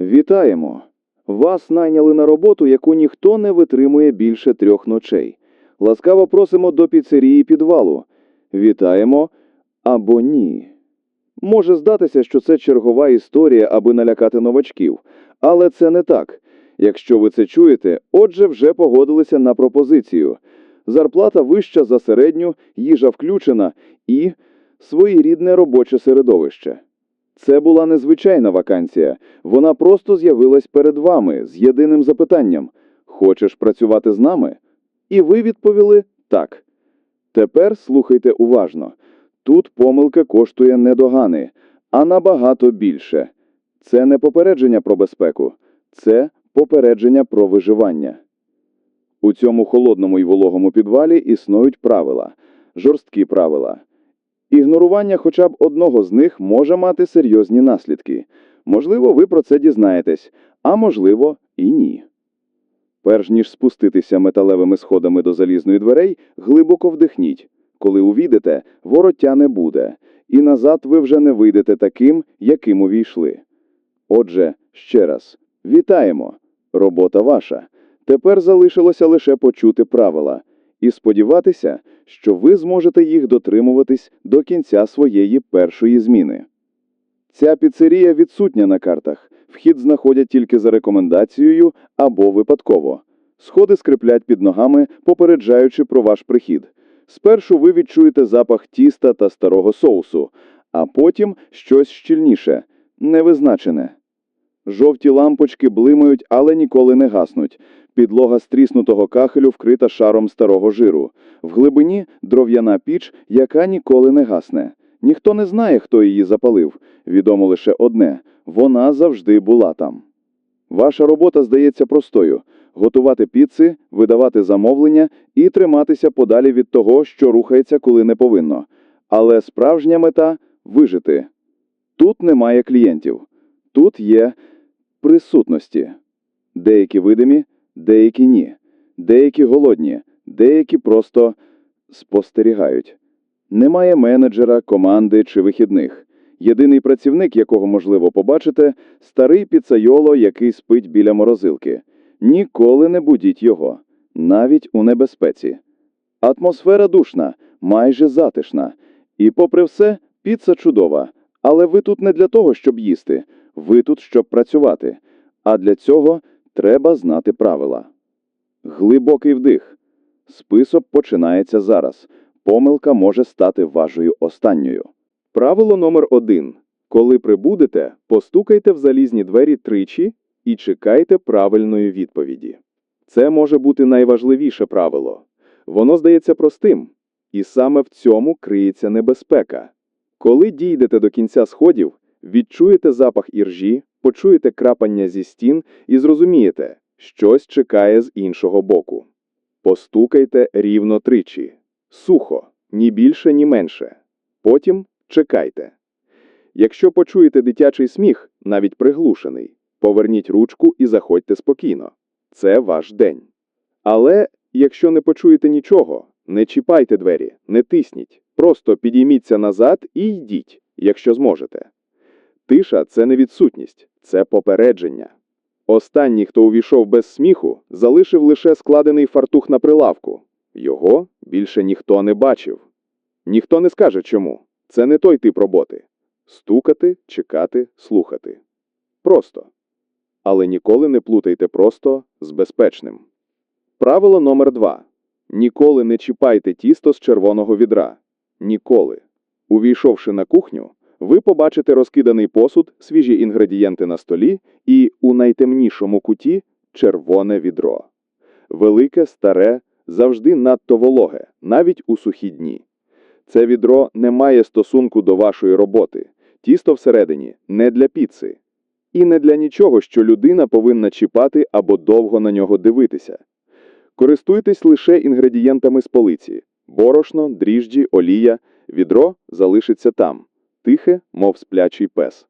Вітаємо! Вас найняли на роботу, яку ніхто не витримує більше трьох ночей. Ласкаво просимо до піцерії підвалу. Вітаємо або ні. Може здатися, що це чергова історія, аби налякати новачків, але це не так. Якщо ви це чуєте, отже, вже погодилися на пропозицію. Зарплата вища за середню, їжа включена і своєрідне робоче середовище. Це була незвичайна вакансія. Вона просто з'явилась перед вами з єдиним запитанням: Хочеш працювати з нами? І ви відповіли так. Тепер слухайте уважно. Тут помилка коштує не догани, а набагато більше. Це не попередження про безпеку, це попередження про виживання. У цьому холодному й вологому підвалі існують правила, жорсткі правила. Ігнорування хоча б одного з них може мати серйозні наслідки. Можливо, ви про це дізнаєтесь, а можливо, і ні. Перш ніж спуститися металевими сходами до залізної дверей, глибоко вдихніть. Коли увійдете, вороття не буде, і назад ви вже не вийдете таким, яким увійшли. Отже, ще раз, вітаємо! Робота ваша. Тепер залишилося лише почути правила і сподіватися, що ви зможете їх дотримуватись до кінця своєї першої зміни. Ця піцерія відсутня на картах. Вхід знаходять тільки за рекомендацією або випадково. Сходи скриплять під ногами, попереджаючи про ваш прихід. Спершу ви відчуєте запах тіста та старого соусу, а потім щось щільніше, невизначене. Жовті лампочки блимають, але ніколи не гаснуть. Підлога стріснутого кахелю вкрита шаром старого жиру. В глибині дров'яна піч, яка ніколи не гасне. Ніхто не знає, хто її запалив. Відомо лише одне вона завжди була там. Ваша робота здається простою готувати піци, видавати замовлення і триматися подалі від того, що рухається, коли не повинно. Але справжня мета вижити. Тут немає клієнтів, тут є присутності. Деякі видимі, деякі ні. Деякі голодні, деякі просто спостерігають. Немає менеджера, команди чи вихідних. Єдиний працівник, якого можливо побачите, старий піцайоло, який спить біля морозилки. Ніколи не будіть його, навіть у небезпеці. Атмосфера душна, майже затишна. І, попри все, піца чудова. Але ви тут не для того, щоб їсти, ви тут, щоб працювати. А для цього треба знати правила. Глибокий вдих. Список починається зараз. Помилка може стати вашою останньою. Правило номер один. Коли прибудете, постукайте в залізні двері тричі і чекайте правильної відповіді. Це може бути найважливіше правило. Воно здається простим, і саме в цьому криється небезпека. Коли дійдете до кінця сходів, відчуєте запах іржі, почуєте крапання зі стін і зрозумієте, щось чекає з іншого боку. Постукайте рівно тричі. Сухо, ні більше, ні менше. Потім чекайте. Якщо почуєте дитячий сміх, навіть приглушений, поверніть ручку і заходьте спокійно. Це ваш день. Але якщо не почуєте нічого, не чіпайте двері, не тисніть. Просто підійміться назад і йдіть, якщо зможете. Тиша це не відсутність, це попередження. Останній, хто увійшов без сміху, залишив лише складений фартух на прилавку. Його більше ніхто не бачив. Ніхто не скаже чому. Це не той тип роботи. Стукати, чекати, слухати. Просто. Але ніколи не плутайте просто з безпечним. Правило номер два. Ніколи не чіпайте тісто з червоного відра. Ніколи. Увійшовши на кухню, ви побачите розкиданий посуд, свіжі інгредієнти на столі і у найтемнішому куті червоне відро. Велике, старе, завжди надто вологе, навіть у сухі дні. Це відро не має стосунку до вашої роботи. Тісто всередині не для піци. І не для нічого, що людина повинна чіпати або довго на нього дивитися. Користуйтесь лише інгредієнтами з полиці: борошно, дріжджі, олія, відро залишиться там, тихе, мов сплячий пес.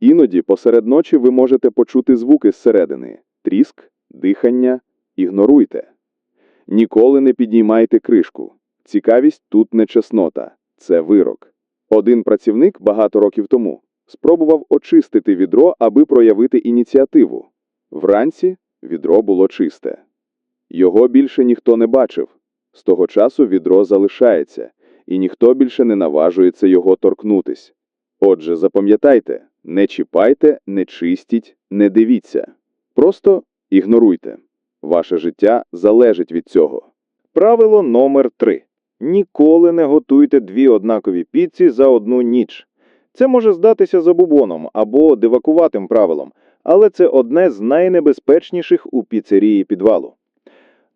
Іноді посеред ночі ви можете почути звуки зсередини: тріск, дихання, ігноруйте. Ніколи не піднімайте кришку. Цікавість тут не чеснота, це вирок. Один працівник багато років тому Спробував очистити відро, аби проявити ініціативу. Вранці відро було чисте. Його більше ніхто не бачив. З того часу відро залишається, і ніхто більше не наважується його торкнутись. Отже, запам'ятайте, не чіпайте, не чистіть, не дивіться. Просто ігноруйте. Ваше життя залежить від цього. Правило номер 3. Ніколи не готуйте дві однакові піці за одну ніч. Це може здатися забубоном або дивакуватим правилом, але це одне з найнебезпечніших у піцерії підвалу.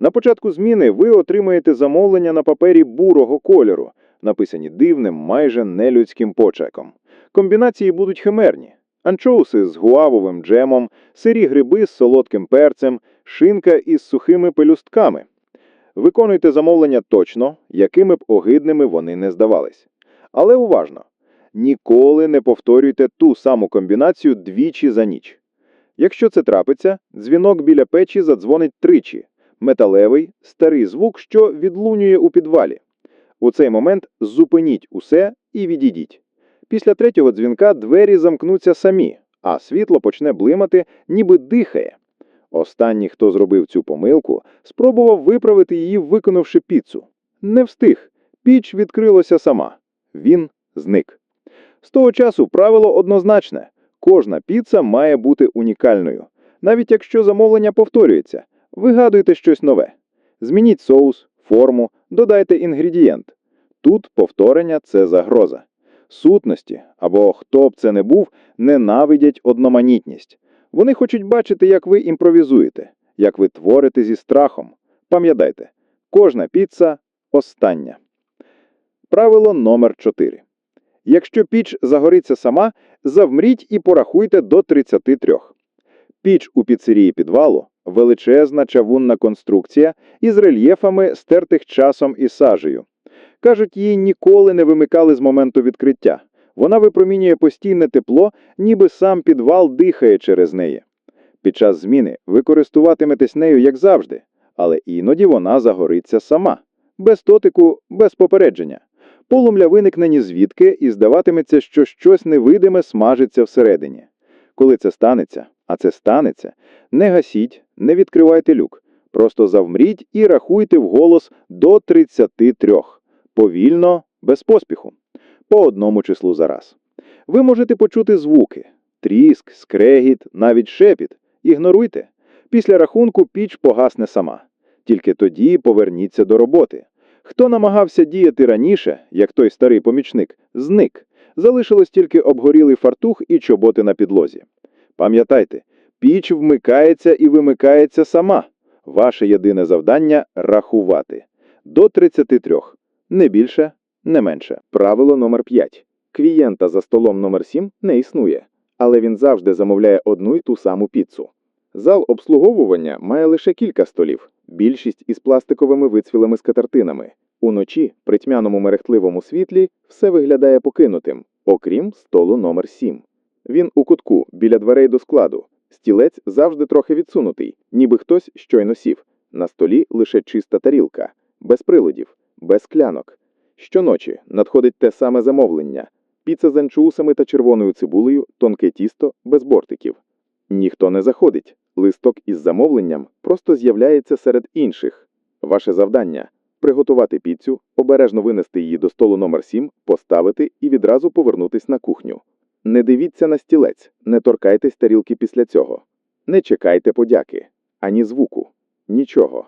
На початку зміни ви отримаєте замовлення на папері бурого кольору, написані дивним, майже нелюдським почерком. Комбінації будуть химерні: анчоуси з гуавовим джемом, сирі гриби з солодким перцем, шинка із сухими пелюстками. Виконуйте замовлення точно, якими б огидними вони не здавались. Але уважно: ніколи не повторюйте ту саму комбінацію двічі за ніч. Якщо це трапиться, дзвінок біля печі задзвонить тричі металевий, старий звук, що відлунює у підвалі. У цей момент зупиніть усе і відійдіть. Після третього дзвінка двері замкнуться самі, а світло почне блимати, ніби дихає. Останній, хто зробив цю помилку, спробував виправити її, виконавши піцу. Не встиг. Піч відкрилася сама. Він зник. З того часу правило однозначне: кожна піца має бути унікальною. Навіть якщо замовлення повторюється, вигадуйте щось нове. Змініть соус, форму, додайте інгредієнт. Тут повторення це загроза. Сутності, або хто б це не був, ненавидять одноманітність. Вони хочуть бачити, як ви імпровізуєте, як ви творите зі страхом. Пам'ятайте, кожна піца остання. Правило номер 4. Якщо піч загориться сама, завмріть і порахуйте до 33. Піч у піцерії підвалу величезна чавунна конструкція із рельєфами, стертих часом і сажею. Кажуть, її ніколи не вимикали з моменту відкриття. Вона випромінює постійне тепло, ніби сам підвал дихає через неї. Під час зміни ви користуватиметесь нею, як завжди, але іноді вона загориться сама, без дотику, без попередження. Полум'я виникне ні звідки і здаватиметься, що щось невидиме смажиться всередині. Коли це станеться, а це станеться, не гасіть, не відкривайте люк. Просто завмріть і рахуйте вголос до 33. Повільно, без поспіху. По одному числу за раз. Ви можете почути звуки: тріск, скрегіт, навіть шепіт. Ігноруйте. Після рахунку піч погасне сама. Тільки тоді поверніться до роботи. Хто намагався діяти раніше, як той старий помічник, зник. Залишилось тільки обгорілий фартух і чоботи на підлозі. Пам'ятайте, піч вмикається і вимикається сама. Ваше єдине завдання рахувати. До 33. Не більше, не менше. Правило номер 5. Клієнта за столом номер 7 не існує, але він завжди замовляє одну й ту саму піцу. Зал обслуговування має лише кілька столів, більшість із пластиковими вицвілими скатертинами. Уночі, при тьмяному мерехтливому світлі, все виглядає покинутим, окрім столу номер 7. Він у кутку, біля дверей до складу. Стілець завжди трохи відсунутий, ніби хтось щойно сів. На столі лише чиста тарілка, без приладів, без клянок. Щоночі надходить те саме замовлення: піца з анчоусами та червоною цибулею, тонке тісто, без бортиків. Ніхто не заходить. Листок із замовленням просто з'являється серед інших. Ваше завдання приготувати піцю, обережно винести її до столу номер 7, поставити і відразу повернутись на кухню. Не дивіться на стілець, не торкайтесь тарілки після цього. Не чекайте подяки, ані звуку, нічого.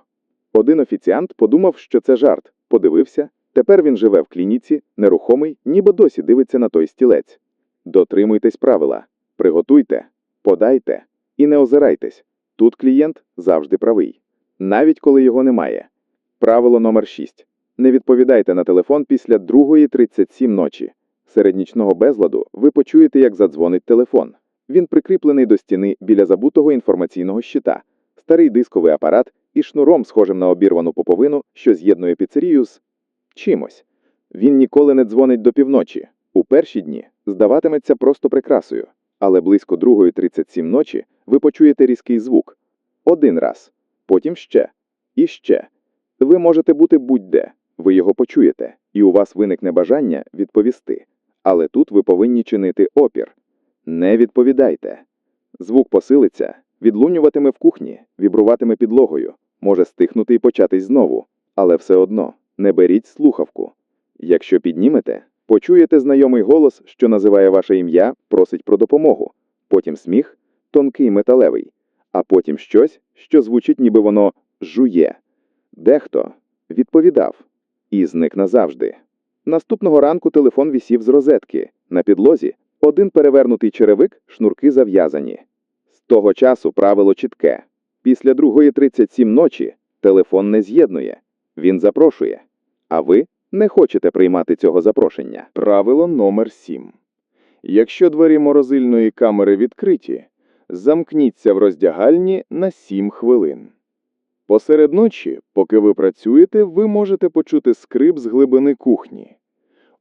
Один офіціант подумав, що це жарт, подивився. Тепер він живе в клініці, нерухомий, ніби досі дивиться на той стілець. Дотримуйтесь правила, приготуйте, подайте і не озирайтесь. Тут клієнт завжди правий, навіть коли його немає. Правило номер 6. Не відповідайте на телефон після 2.37 ночі. Серед нічного безладу ви почуєте, як задзвонить телефон. Він прикріплений до стіни біля забутого інформаційного щита, старий дисковий апарат із шнуром, схожим на обірвану поповину, що з'єднує піцерію з чимось. Він ніколи не дзвонить до півночі. У перші дні здаватиметься просто прикрасою, але близько 2.37 ночі ви почуєте різкий звук. Один раз, потім ще і ще. Ви можете бути будь-де, ви його почуєте, і у вас виникне бажання відповісти. Але тут ви повинні чинити опір. Не відповідайте. Звук посилиться, відлунюватиме в кухні, вібруватиме підлогою, може стихнути і початись знову, але все одно не беріть слухавку. Якщо піднімете, почуєте знайомий голос, що називає ваше ім'я, просить про допомогу, потім сміх, тонкий металевий, а потім щось, що звучить, ніби воно жує. Дехто відповідав і зник назавжди. Наступного ранку телефон вісів з розетки. На підлозі один перевернутий черевик, шнурки зав'язані. З того часу правило чітке. Після 2.37 ночі телефон не з'єднує. Він запрошує. А ви не хочете приймати цього запрошення. Правило номер 7. Якщо двері морозильної камери відкриті, замкніться в роздягальні на 7 хвилин. Посеред ночі, поки ви працюєте, ви можете почути скрип з глибини кухні.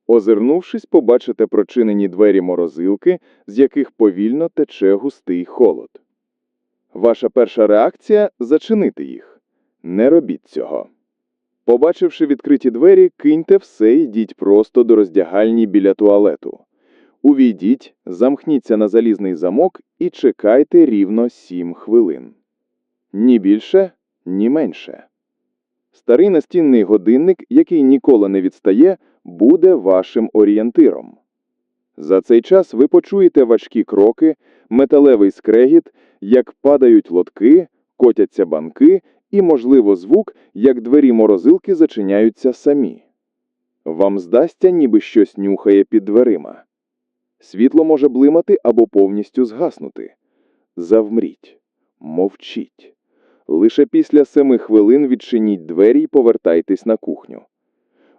Озирнувшись, побачите прочинені двері морозилки, з яких повільно тече густий холод. Ваша перша реакція зачинити їх. Не робіть цього. Побачивши відкриті двері, киньте все і йдіть просто до роздягальні біля туалету. Увійдіть, замкніться на залізний замок і чекайте рівно 7 хвилин. Ні більше, ні менше. Старий настінний годинник, який ніколи не відстає, буде вашим орієнтиром. За цей час ви почуєте важкі кроки, металевий скрегіт, як падають лотки, котяться банки і, можливо, звук, як двері морозилки зачиняються самі. Вам здасться, ніби щось нюхає під дверима. Світло може блимати або повністю згаснути. Завмріть, мовчіть. Лише після семи хвилин відчиніть двері і повертайтесь на кухню.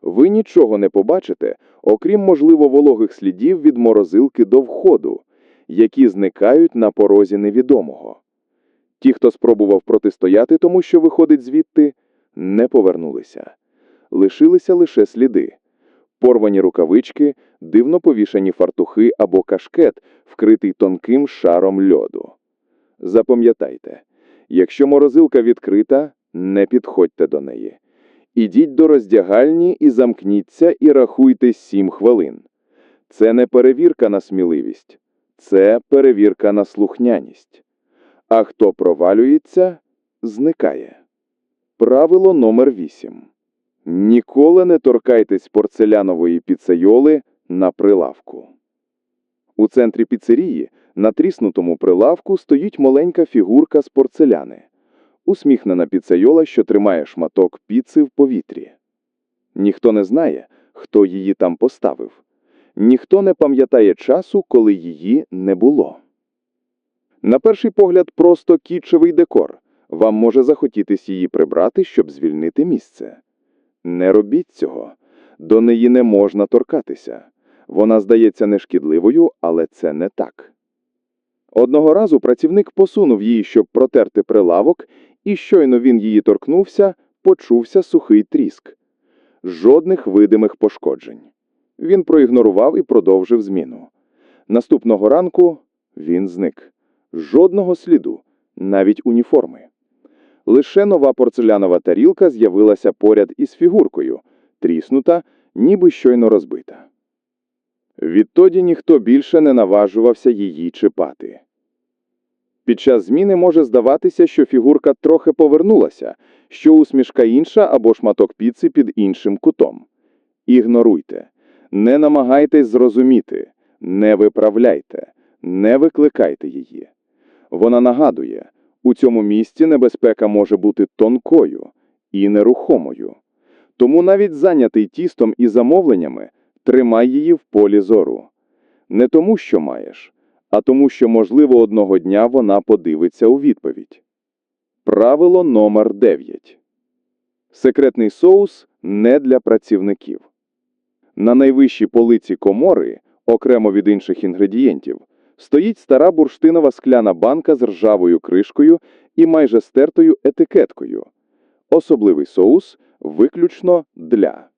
Ви нічого не побачите, окрім, можливо, вологих слідів від морозилки до входу, які зникають на порозі невідомого. Ті, хто спробував протистояти тому, що виходить звідти, не повернулися. Лишилися лише сліди. Порвані рукавички, дивно повішані фартухи або кашкет, вкритий тонким шаром льоду. Запам'ятайте, якщо морозилка відкрита, не підходьте до неї. Ідіть до роздягальні і замкніться і рахуйте сім хвилин. Це не перевірка на сміливість, це перевірка на слухняність. А хто провалюється, зникає. Правило номер 8. Ніколи не торкайтесь порцелянової піцейоли на прилавку. У центрі піцерії на тріснутому прилавку стоїть маленька фігурка з порцеляни. Усміхнена піцейола, що тримає шматок піци в повітрі. Ніхто не знає, хто її там поставив. Ніхто не пам'ятає часу, коли її не було. На перший погляд, просто кітчевий декор. Вам може захотітись її прибрати, щоб звільнити місце. Не робіть цього. До неї не можна торкатися. Вона здається нешкідливою, але це не так. Одного разу працівник посунув її, щоб протерти прилавок, і щойно він її торкнувся, почувся сухий тріск. Жодних видимих пошкоджень. Він проігнорував і продовжив зміну. Наступного ранку він зник. Жодного сліду, навіть уніформи. Лише нова порцелянова тарілка з'явилася поряд із фігуркою, тріснута, ніби щойно розбита. Відтоді ніхто більше не наважувався її чіпати. Під час зміни може здаватися, що фігурка трохи повернулася, що усмішка інша або шматок піци під іншим кутом. Ігноруйте, не намагайтесь зрозуміти, не виправляйте, не викликайте її. Вона нагадує, у цьому місці небезпека може бути тонкою і нерухомою. Тому навіть зайнятий тістом і замовленнями тримай її в полі зору. Не тому, що маєш, а тому, що, можливо, одного дня вона подивиться у відповідь. Правило номер 9. Секретний соус не для працівників. На найвищій полиці комори, окремо від інших інгредієнтів, стоїть стара бурштинова скляна банка з ржавою кришкою і майже стертою етикеткою. Особливий соус виключно для.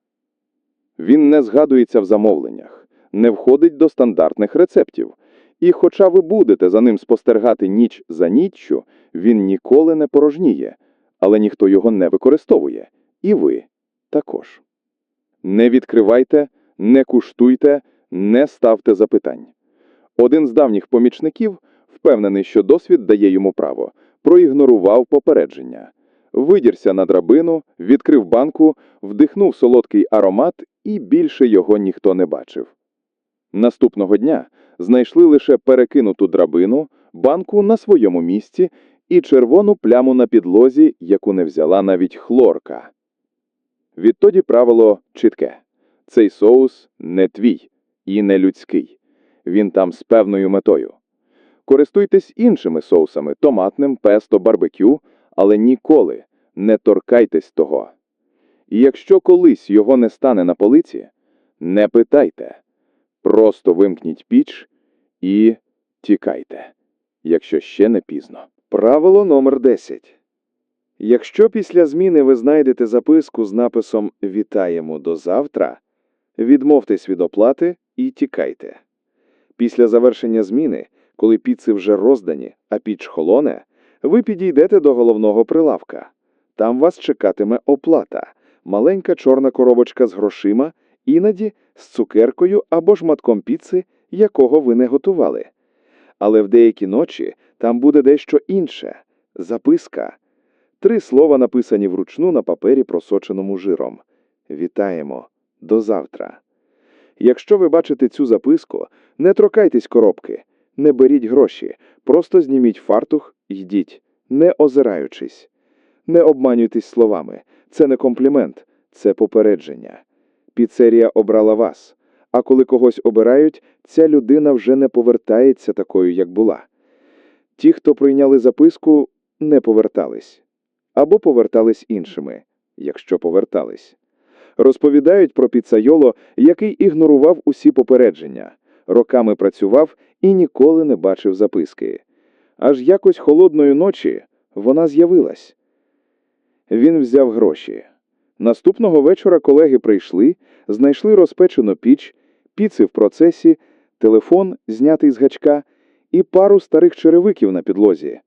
Він не згадується в замовленнях, не входить до стандартних рецептів. І хоча ви будете за ним спостерігати ніч за ніччю, він ніколи не порожніє, але ніхто його не використовує. І ви також. Не відкривайте, не куштуйте, не ставте запитань. Один з давніх помічників, впевнений, що досвід дає йому право, проігнорував попередження. Видірся на драбину, відкрив банку, вдихнув солодкий аромат і більше його ніхто не бачив. Наступного дня знайшли лише перекинуту драбину, банку на своєму місці і червону пляму на підлозі, яку не взяла навіть хлорка. Відтоді правило чітке: цей соус не твій і не людський. Він там з певною метою. Користуйтесь іншими соусами томатним, песто, барбекю, але ніколи не торкайтесь того. І якщо колись його не стане на полиці, не питайте. Просто вимкніть піч і тікайте, якщо ще не пізно. Правило номер 10. Якщо після зміни ви знайдете записку з написом Вітаємо до завтра, відмовтесь від оплати і тікайте. Після завершення зміни, коли піци вже роздані, а піч холоне, ви підійдете до головного прилавка. Там вас чекатиме оплата, маленька чорна коробочка з грошима, іноді з цукеркою або шматком піци, якого ви не готували. Але в деякі ночі там буде дещо інше записка. Три слова написані вручну на папері, просоченому жиром. Вітаємо до завтра. Якщо ви бачите цю записку, не торкайтесь коробки, не беріть гроші, просто зніміть фартух, йдіть, не озираючись. Не обманюйтесь словами. Це не комплімент, це попередження. Піцерія обрала вас. А коли когось обирають, ця людина вже не повертається такою, як була. Ті, хто прийняли записку, не повертались. Або повертались іншими, якщо повертались. Розповідають про піцайоло, який ігнорував усі попередження, роками працював і ніколи не бачив записки. Аж якось холодної ночі вона з'явилась. Він взяв гроші. Наступного вечора колеги прийшли, знайшли розпечену піч, піци в процесі, телефон, знятий з гачка, і пару старих черевиків на підлозі.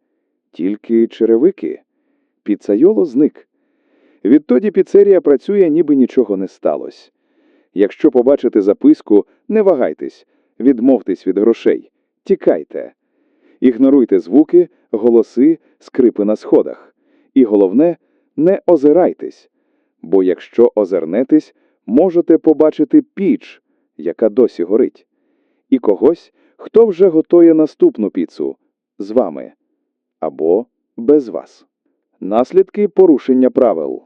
Тільки черевики. Піцайоло зник. Відтоді піцерія працює, ніби нічого не сталося. Якщо побачите записку, не вагайтесь, відмовтесь від грошей, тікайте. Ігноруйте звуки, голоси, скрипи на сходах. І головне, не озирайтесь, бо якщо озирнетесь, можете побачити піч, яка досі горить, і когось, хто вже готує наступну піцу з вами або без вас. Наслідки порушення правил.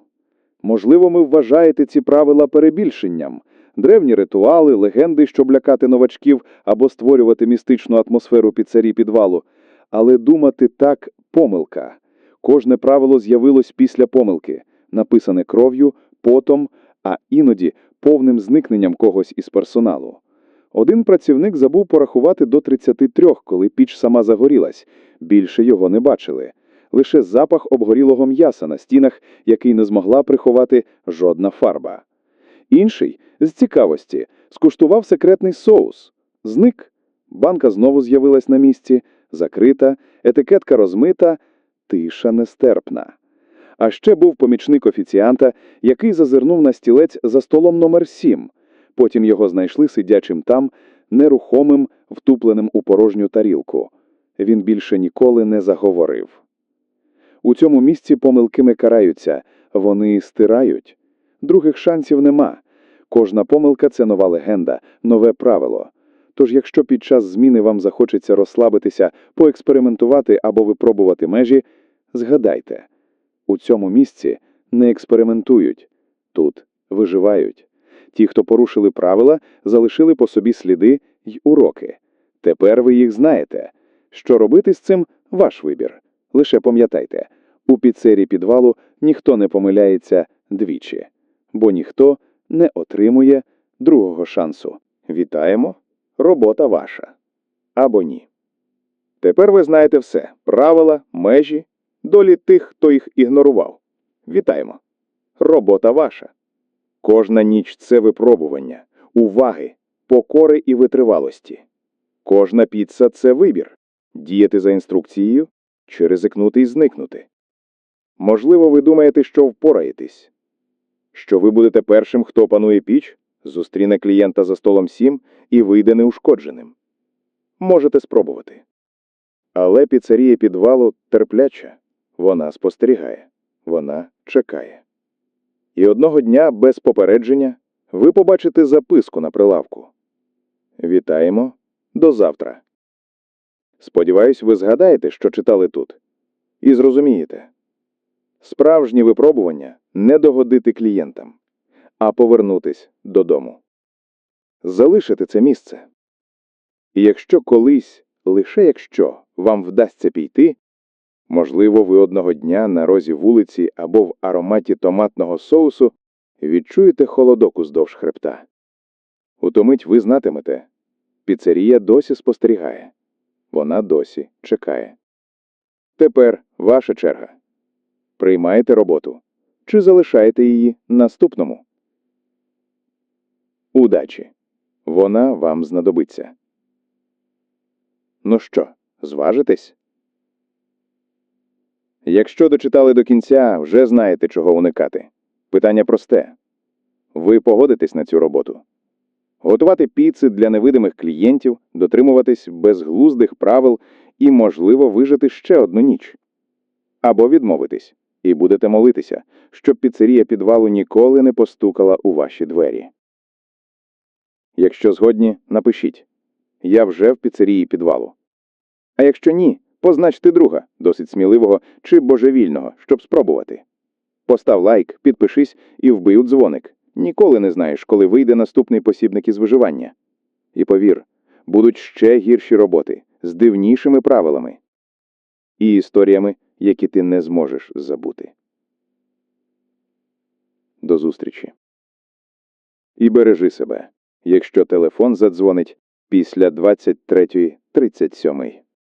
Можливо, ви вважаєте ці правила перебільшенням, древні ритуали, легенди, щоб лякати новачків або створювати містичну атмосферу піцері підвалу. Але думати так помилка. Кожне правило з'явилось після помилки, написане кров'ю, потом, а іноді повним зникненням когось із персоналу. Один працівник забув порахувати до 33, коли піч сама загорілась. Більше його не бачили. Лише запах обгорілого м'яса на стінах, який не змогла приховати жодна фарба. Інший, з цікавості, скуштував секретний соус. Зник. Банка знову з'явилась на місці, закрита, етикетка розмита, тиша нестерпна. А ще був помічник офіціанта, який зазирнув на стілець за столом номер 7. Потім його знайшли сидячим там, нерухомим, втупленим у порожню тарілку. Він більше ніколи не заговорив. У цьому місці помилкими караються, вони стирають. Других шансів нема. Кожна помилка це нова легенда, нове правило. Тож, якщо під час зміни вам захочеться розслабитися, поекспериментувати або випробувати межі, згадайте, у цьому місці не експериментують, тут виживають. Ті, хто порушили правила, залишили по собі сліди й уроки. Тепер ви їх знаєте. Що робити з цим ваш вибір. Лише пам'ятайте, у піцері підвалу ніхто не помиляється двічі, бо ніхто не отримує другого шансу. Вітаємо! Робота ваша. Або ні. Тепер ви знаєте все: правила, межі, долі тих, хто їх ігнорував. Вітаємо! Робота ваша. Кожна ніч це випробування, уваги, покори і витривалості. Кожна піца це вибір діяти за інструкцією чи ризикнути і зникнути. Можливо, ви думаєте, що впораєтесь, що ви будете першим, хто опанує піч, зустріне клієнта за столом 7 і вийде неушкодженим. можете спробувати. Але піцерія підвалу терпляча. Вона спостерігає, вона чекає. І одного дня без попередження ви побачите записку на прилавку. Вітаємо до завтра. Сподіваюсь, ви згадаєте, що читали тут, і зрозумієте. Справжні випробування не догодити клієнтам, а повернутись додому. Залишити це місце. І якщо колись, лише якщо вам вдасться піти, можливо, ви одного дня на розі вулиці або в ароматі томатного соусу відчуєте холодок уздовж хребта. Утомить ви знатимете, піцерія досі спостерігає, вона досі чекає. Тепер ваша черга. Приймаєте роботу чи залишаєте її наступному? Удачі! Вона вам знадобиться. Ну що, зважитесь? Якщо дочитали до кінця, вже знаєте, чого уникати. Питання просте. Ви погодитесь на цю роботу? Готувати піци для невидимих клієнтів, дотримуватись безглуздих правил і, можливо, вижити ще одну ніч. Або відмовитись, і будете молитися, щоб піцерія підвалу ніколи не постукала у ваші двері. Якщо згодні, напишіть Я вже в піцерії підвалу. А якщо ні, позначте друга, досить сміливого чи божевільного, щоб спробувати. Постав лайк, підпишись і вбий у дзвоник. Ніколи не знаєш, коли вийде наступний посібник із виживання. І повір, будуть ще гірші роботи з дивнішими правилами і історіями, які ти не зможеш забути. До зустрічі. І бережи себе, якщо телефон задзвонить після 23.37.